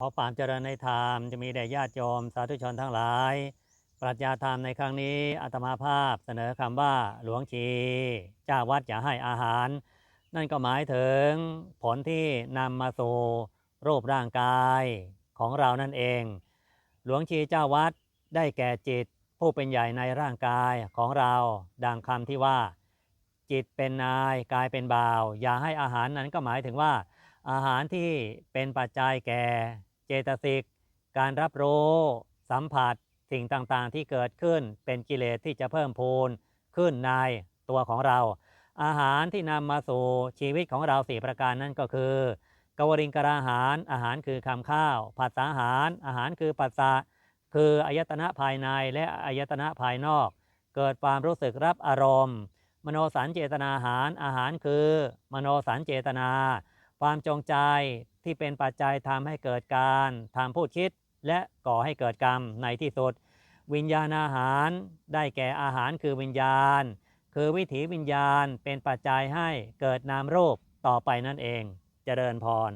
ขอความเจริญในธรรมจะมีแด่ญาติโยมสาธุชนทั้งหลาย ปรัชญาธรรมในครั้งนี้อาตมาภาพเสนอคำว่าหลวงชีเจ้าวัดจะให้อาหาร นั่นก็หมายถึงผลที่นำมาสู่รูปร่างกายของเรานั่นเอง หลวงชีเจ้าวัดได้แก่จิตผู้เป็นใหญ่ในร่างกายของเรา ดังคำที่ว่า จิตเป็นนายกายเป็นบ่าว อย่าให้อาหารนั้นก็หมายถึงว่า อาหารที่เป็นปัจจัยแก่ เจตสิก การรับรู้สัมผัสสิ่งต่างๆ ที่เกิดขึ้นเป็นกิเลสที่จะเพิ่มพูนขึ้นในตัวของเรา อาหารที่นำมาสู่ชีวิตของเราสี่ประการนั่นก็คือกวริงกราหาร อาหารคือคำข้าว ผัสสาหาร อาหารคือปัสสะ คืออายตนะภายในและอายตนะภายนอก เกิดความรู้สึกรับอารมณ์ มโนสัญเจตนาอาหาร อาหารคือ มโนสัญเจตนา ความจงใจที่เป็นปัจจัยทำให้เกิดการทำพูดคิดและก่อให้เกิดกรรมในที่สุด วิญญาณอาหารได้แก่อาหารคือวิญญาณ คือวิถีวิญญาณเป็นปัจจัยให้เกิดนามรูปต่อไปนั่นเองจเจริญพร